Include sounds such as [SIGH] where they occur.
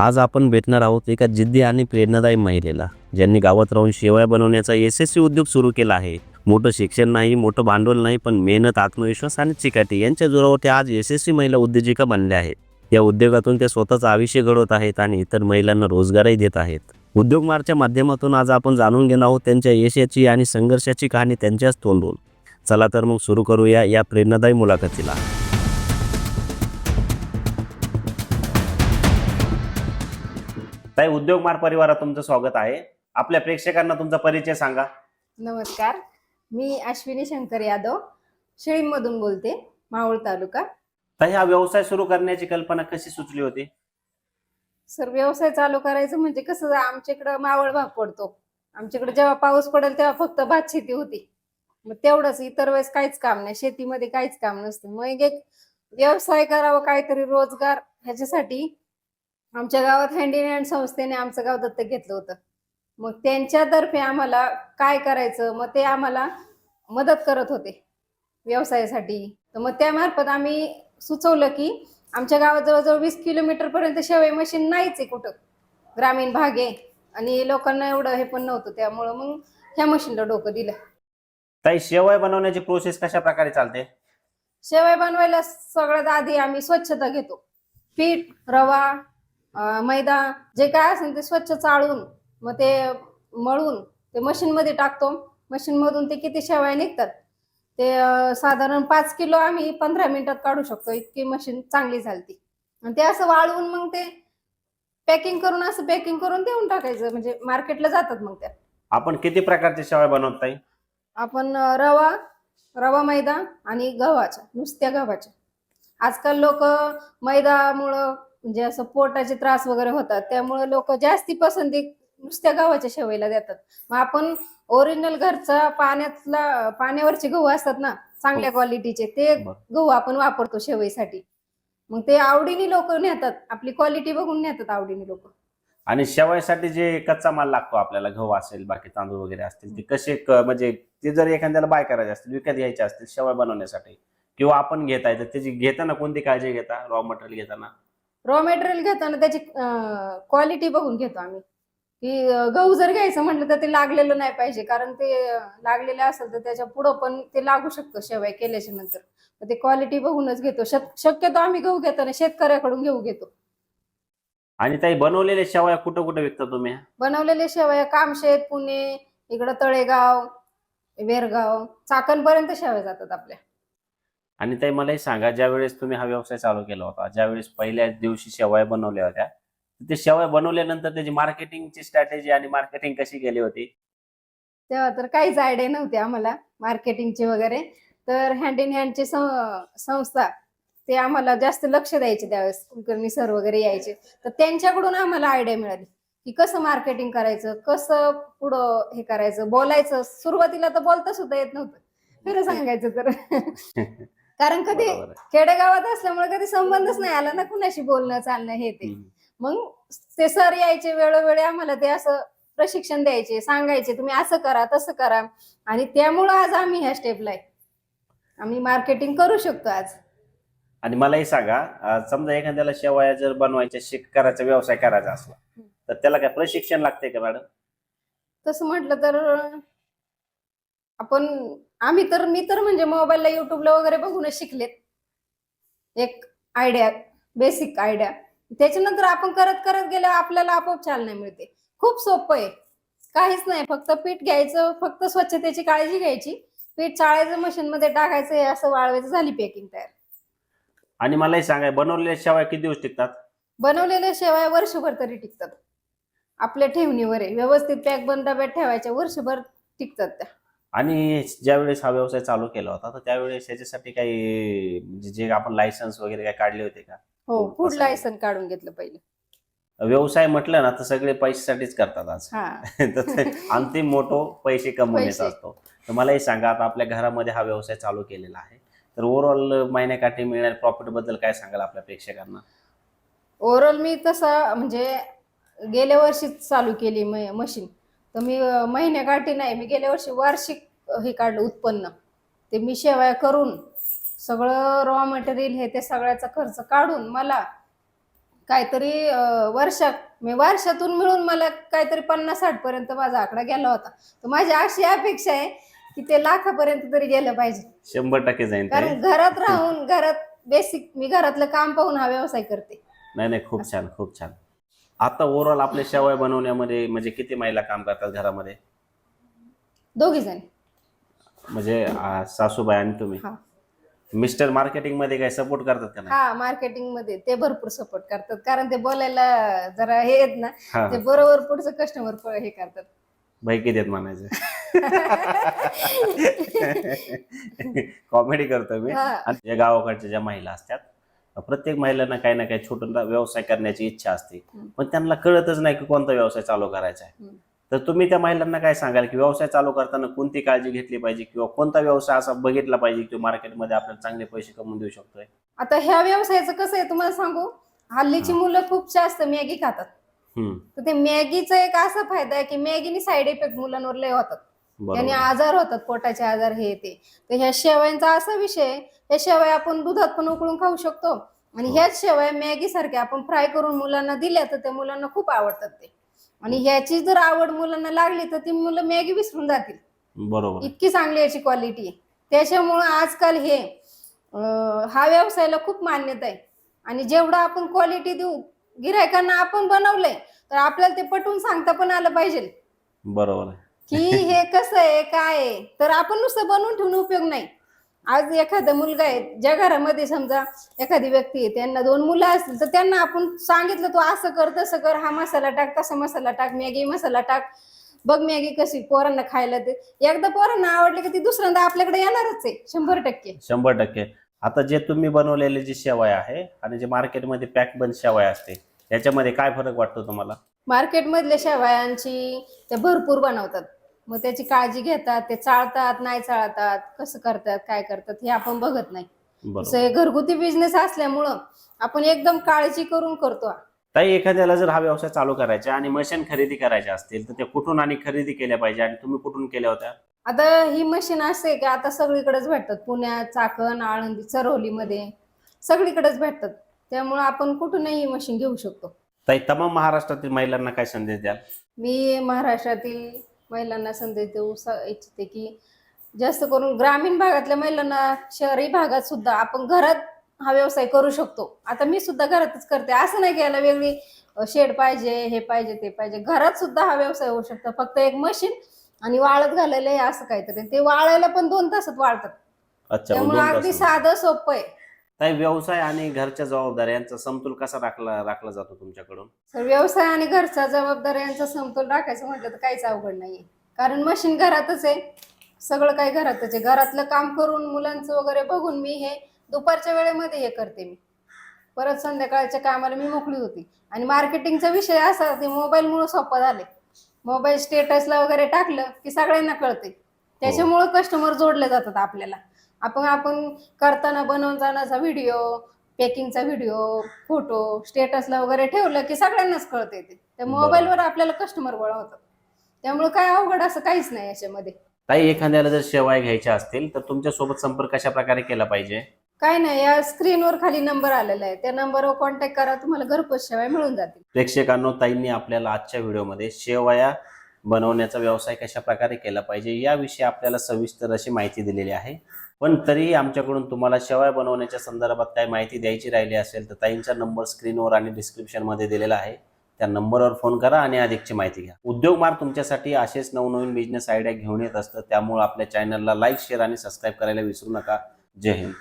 आज आपण भेटणार आहोत एका जिद्दी आणि प्रेरणादायी महिलेला ज्यांनी गावात राहून शेवया बनवण्याचा यशस्वी उद्योग सुरू केला आहे. मोठं शिक्षण नाही मोठं भांडवल नाही पण मेहनत आत्मविश्वास आणि चिकाटी यांच्या जोरावर त्या आज यशस्वी महिला उद्योजिका बनल्या आहेत. या उद्योगातून ते स्वतःचं आयुष्य घडवत आहेत आणि इतर महिलांना रोजगारही देत आहेत. उद्योग मारच्या माध्यमातून आज आपण जाणून घेणार आहोत त्यांच्या यशाची आणि संघर्षाची कहाणी त्यांच्याच तोंडून. चला तर मग सुरू करूया या प्रेरणादायी मुलाखतीला. ताई उद्योग मार परिवारात तुमचं स्वागत आहे. आपल्या प्रेक्षकांना तुमचा परिचय सांगा. नमस्कार. मी अश्विनी शंकर यादव शिळीमधून बोलते मावळ तालुका. ताई हा व्यवसाय सुरू करण्याची कल्पना कशी सुचली होती? सर व्यवसाय चालू करायचं म्हणजे कसं आमच्याकडं मावळ भाग पडतो. आमच्याकडे जेव्हा पाऊस पडेल तेव्हा फक्त भात शेती होती. मग तेवढंच इतर वेळेस काहीच काम नाही. शेतीमध्ये काहीच काम नसतं. मग एक व्यवसाय करावा काहीतरी रोजगार ह्याच्यासाठी आमच्या गावात हँड इन हँड संस्थेने आमचं गाव दत्तक घेतलं होतं. मग त्यांच्यातर्फे आम्हाला काय करायचं? मग ते आम्हाला मदत करत होते व्यवसायासाठी. तर मग त्यामार्फत आम्ही सुचवलं की आमच्या गावात जवळजवळ वीस किलोमीटर पर्यंत शेवई मशीन नाहीच आहे कुठं. ग्रामीण भाग आहे आणि लोकांना एवढं हे पण नव्हतं. त्यामुळं मग ह्या मशीनला डोकं दिलं. ताई शेवय बनवण्याची प्रोसेस कशा प्रकारे चालते? शेवया बनवायला सगळ्यात आधी आम्ही स्वच्छता घेतो. पीठ रवा मैदा जे काय असेल ते स्वच्छ चाळून मग ते मळून ते मशीनमध्ये टाकतो. मशीनमधून ते किती शेवया निघतात? ते साधारण पाच किलो आम्ही पंधरा मिनिटात काढू शकतो. इतकी मशीन चांगली चालती आणि ते असं वाळवून मग ते पॅकिंग करून असं पॅकिंग करून देऊन टाकायचं. म्हणजे मार्केटला जातात मग त्या. आपण किती प्रकारचे शेवय बनवत ताई आपण रवा रवा मैदा आणि गव्हाच्या नुसत्या गव्हाच्या. आजकाल लोक मैदामुळं म्हणजे असं पोटाचे त्रास वगैरे होतात त्यामुळे लोक जास्ती पसंती नुसत्या गव्हाच्या शेवईला देतात. मग आपण ओरिजिनल घरचा पाण्यातला पाण्यावरचे गहू असतात ना चांगल्या क्वालिटीचे ते बरं. गहू आपण वापरतो शेवईसाठी. मग ते आवडीने लोक नेतात आपली क्वालिटी बघून नेतात आवडीने लोक. आणि शेवयासाठी जे कच्चा माल लागतो आपल्याला गहू असेल बाकी तांदूळ वगैरे असतील ते कसे म्हणजे ते जर एखाद्याला बाय करायचे असतील विकत घ्यायचे असतील शेवय बनवण्यासाठी किंवा आपण घेताय तर त्याची घेताना कोणती काळजी घेता? रॉ मटेरियल घेताना? रॉ मटेरियल घेताना त्याची क्वालिटी बघून घेतो आम्ही. की गहू जर घ्यायचं म्हटलं तर ते लागलेलं नाही पाहिजे. कारण ते लागलेलं असेल तर त्याच्या पुढं पण ते लागू शकतं शेवय केल्याच्यानंतर. तर ते क्वालिटी बघूनच घेतो. शक- शक्यतो आम्ही गहू घेताना शेतकऱ्याकडून घेऊ घेतो. आणि ताई बनवलेल्या शेवया कुठं कुठं विकता तुम्ही? बनवलेले शेवया कामशेत पुणे इकडं तळेगाव वेरगाव चाकणपर्यंत शेवया जातात आपल्या. आणि ताई मला हे सांगा ज्या वेळेस तुम्ही हा व्यवसाय चालू केला होता ज्या वेळेस पहिल्या दिवशी शेवया बनवल्या होत्या ते शेवया बनवल्यानंतर त्याची मार्केटिंगची स्ट्रॅटेजी आणि मार्केटिंग कशी केली होती? तेव्हा तर काहीच आयडिया नव्हते आम्हाला मार्केटिंगचे वगैरे. तर हँड इन हँडचे संस्था ते आम्हाला जास्त लक्ष द्यायचे त्यावेळेस कुलकर्णी सर वगैरे यायचे. तर त्यांच्याकडून आम्हाला आयडिया मिळाली की कसं मार्केटिंग करायचं कसं पुढं हे करायचं बोलायचं. सुरुवातीला तर बोलता सुद्धा येत नव्हतं. खरं सांगायचं तर. [LAUGHS] कारण कधी बरोबर आहे. खेडेगावात असल्यामुळे कधी संबंधच नाही आला ना कुणाशी बोलणं चालणं हे ते. हम्म. मग ते सर यायचे वेळोवेळी आम्हाला ते असं प्रशिक्षण द्यायचे सांगायचे तुम्ही असं करा तसं करा. आणि त्यामुळं आज आम्ही ह्या स्टेपला आहे. आम्ही मार्केटिंग करू शकतो आज. आणि मला हे सांगा अं, समजा एखाद्याला शेवया जर बनवायच्या शिक करायचा व्यवसाय करायचा असला तर त्याला काय प्रशिक्षण लागते का मॅडम? तसं म्हटलं तर आपण आम्ही तर मी तर म्हणजे मोबाईलला युट्यूबला वगैरे बघूनच शिकलेत. एक आयडिया बेसिक आयडिया त्याच्यानंतर आपण करत करत गेल्यावर आपल्याला आपोआप चालना मिळते. खूप सोपं आहे. काहीच नाही फक्त पीठ घ्यायचं फक्त स्वच्छतेची काळजी घ्यायची. पीठ चाळायचं मशीन मध्ये टाकायचं हे असं वाळवायचं झाली पॅकिंग तयार. आणि मला हे सांगा बनवलेल्या शेवया किती दिवस टिकतात? बनवलेल्या शेवया वर्षभर तरी टिकतात. आपल्या ठेवणीवर आहे. व्यवस्थित पॅक बंद डब्यात ठेवायच्या वर्षभर टिकतात त्या. आणि ज्यावेळेस हा व्यवसाय चालू केला होता तर त्यावेळेस याच्यासाठी काही म्हणजे जे आपण लायसन्स वगैरे काय काढले होते का? हो हो, फूड आहे. लायसन काढून घेतलं पहिले. व्यवसाय म्हटलं ना तर सगळे पैशासाठीच करतात आज. हा. [LAUGHS] अंतिम मोठो पैसे कमवण्याचा. असतो. तर मला हे सांगा आता आपल्या घरामध्ये हा व्यवसाय चालू केलेला आहे. तर ओव्हरऑल महिन्याकाठी मिळणाऱ्या प्रॉफिटबद्दल काय सांगाल आपल्या प्रेक्षकांना? ओव्हरऑल मी तसं म्हणजे गेल्या वर्षी चालू केली मशीन तर मी अं, महिन्याकाठी नाही. मी गेल्या वर्षी वार्षिक हे काढलं उत्पन्न. ते मी शेवया करून सगळं रॉ मटेरियल हे ते सगळ्याचा खर्च काढून मला काहीतरी वर्षात मी वर्षातून मिळून मला काहीतरी पन्नास साठ पर्यंत माझा आकडा गेला होता. तर माझी अशी अपेक्षा आहे की ते लाखापर्यंत तरी गेलं पाहिजे. शंभर टक्के ताई. कारण घरात राहून घरात बेसिक मी घरातलं काम पाहून हा व्यवसाय करते. नाही नाही खूप छान खूप छान. आता ओव्हरऑल आपल्या शेवया बनवण्यामध्ये म्हणजे किती महिला काम करतात घरामध्ये? दोघी जण म्हणजे आ, सासूबाई आणि तुम्ही? हा. मिस्टर मार्केटिंगमध्ये काय सपोर्ट करतात का नाही? हा मार्केटिंगमध्ये ते भरपूर सपोर्ट करतात. कारण ते बोलायला जरा हे आहेत ना हा. ते बरोबर पुढचं कस्टमर हे करतात. भाई किती आहेत म्हणायचं? [LAUGHS] [LAUGHS] कॉमेडी करतो मी. हा. आणि गावाकडच्या ज्या महिला असतात प्रत्येक महिलांना काही ना काही छोटा व्यवसाय करण्याची इच्छा असते. पण त्यांना कळतच नाही की कोणता व्यवसाय चालू करायचा आहे. तर तुम्ही त्या महिलांना काय सांगाल की व्यवसाय चालू करताना कोणती काळजी घेतली पाहिजे किंवा कोणता व्यवसाय असा बघितला पाहिजे की मार्केटमध्ये आपल्याला चांगले पैसे कमवून देऊ शकतोय? आता ह्या व्यवसायाचं कसं आहे तुम्हाला सांगू? हल्लीची मुलं खूप जास्त मॅगी खातात. तर ते मॅगीचा एक असा फायदा आहे की मॅगीने साईड इफेक्ट मुलांवर लय होतात. त्याने आजार होतात पोटाचे आजार हे ते. तर ह्या शेवयांचा असा विषय ह्या शेवया आपण दुधात पण उकळून खाऊ शकतो. आणि हो. ह्याच शेवया मॅगी सारख्या आपण फ्राय करून मुलांना दिल्या तर त्या मुलांना खूप आवडतात ते. आणि ह्याची जर आवड मुलांना लागली तर ती मुलं मॅगी विसरून जातील. बरोबर. इतकी चांगली याची क्वालिटी आहे. त्याच्यामुळं आजकाल हे हा व्यवसायाला खूप मान्यता आहे. आणि जेवढं आपण क्वालिटी देऊ गिरायकांना आपण बनवलंय तर आपल्याला ते पटवून सांगता पण आलं पाहिजे. बरोबर की हे कसं आहे काय आहे तर आपण नुसतं बनवून ठेवून उपयोग नाही. आज एखादा मुलगा आहे ज्या घरामध्ये समजा एखादी व्यक्ती आहे त्यांना दोन मुलं असतील तर त्यांना आपण सांगितलं तू असं कर तसं कर हा मसाला टाक तसा मसाला टाक मॅगी मसाला टाक बघ मॅगी कशी पोरांना खायला दे. एकदा पोरांना आवडली की ती दुसऱ्यांदा आपल्याकडे येणारच आहे शंभर टक्के. शंभर टक्के. आता जे तुम्ही बनवलेले जी शेवया आहे आणि जे मार्केटमध्ये पॅक बंद शेवया असते याच्यामध्ये काय फरक वाटतो तुम्हाला? मार्केटमधल्या शेवयांची ते भरपूर बनवतात. मग त्याची काळजी घेतात ते चाळतात नाही चाळतात कसं करतात काय करतात हे आपण बघत नाही. असं हे घरगुती बिझनेस असल्यामुळं आपण एकदम काळजी करून करतो. ताई एखाद्याला जर हा व्यवसाय चालू करायचा आणि मशीन खरेदी करायचे असतील तर ते कुठून आणि खरेदी केल्या पाहिजे आणि तुम्ही कुठून केल्या होत्या? आता ही मशीन असे की आता सगळीकडेच भेटतात. पुण्यात चाकण आळंदी चरवलीमध्ये सगळीकडेच भेटतात. त्यामुळे आपण कुठूनही मशीन घेऊ शकतो. ताई तमाम महाराष्ट्रातील महिलांना काय संदेश द्याल? मी महाराष्ट्रातील महिलांना संदेश देऊ इच्छिते की जास्त करून ग्रामीण भागातल्या महिलांना शहरी भागात सुद्धा आपण घरात हा व्यवसाय करू शकतो. आता मी सुद्धा घरातच करते. असं नाही की याला वेगळी शेड पाहिजे हे पाहिजे ते पाहिजे. घरात सुद्धा हा व्यवसाय होऊ शकतो. फक्त एक मशीन आणि वाळत घालायला हे असं काहीतरी. ते वाळायला पण दोन तासात वाळतात. त्यामुळे अगदी. साधं सोपं आहे. ताई व्यवसाय आणि घरच्या जबाबदाऱ्या यांचा समतोल कसा राखला राखला जातो तुमच्याकडून? तर व्यवसाय आणि घरच्या जबाबदाऱ्या यांचा समतोल राखायचं म्हटलं तर काहीच अवघड नाहीये. कारण मशीन घरातच आहे. सगळं काही घरातच आहे. घरातलं काम करून मुलांचं वगैरे बघून मी हे दुपारच्या वेळेमध्ये हे करते मी. परत संध्याकाळच्या कामाला मी मोकळी होती. आणि मार्केटिंगचा विषय असा ते मोबाईलमुळे सोपं झाले मोबाईल स्टेटसला वगैरे टाकलं की सगळ्यांना कळते त्याच्यामुळं कस्टमर जोडले जातात आपल्याला. आपण आपण करताना बनवतानाचा व्हिडिओ पॅकिंगचा व्हिडिओ फोटो स्टेटसला वगैरे ठेवलं की सगळ्यांनाच कळते ते. त्या. मोबाईलवर आपल्याला कस्टमर गोळा होतात त्यामुळे काय अवघड असं काहीच नाही याच्यामध्ये. ताई एखाद्याला जर शेवया घ्यायच्या असतील तर तुमच्यासोबत संपर्क कशा प्रकारे केला पाहिजे? काय नाही या स्क्रीनवर खाली नंबर आलेला आहे. त्या नंबरवर कॉन्टॅक्ट करा तुम्हाला घरपोच सेवा मिळून जातील. प्रेक्षकांनो ताईंनी आपल्याला आजच्या व्हिडिओमध्ये शेवया बनवण्याचा व्यवसाय कशा प्रकारे केला पाहिजे याविषयी आपल्याला सविस्तर अशी माहिती दिलेली आहे. पण तरी आमच्याकडून तुम्हाला शेवाळ बनवण्याच्या संदर्भात काय माहिती द्यायची राहिली असेल तर ताईंचा नंबर स्क्रीनवर आणि डिस्क्रिप्शनमध्ये दिलेला आहे. त्या नंबरवर फोन करा आणि अधिकची माहिती घ्या. उद्योग मार्ग तुमच्यासाठी असेच नवनवीन बिझनेस आयडिया घेऊन येत असतं. त्यामुळे आपल्या चॅनलला लाईक शेअर आणि सबस्क्राईब करायला विसरू नका. जय हिंद.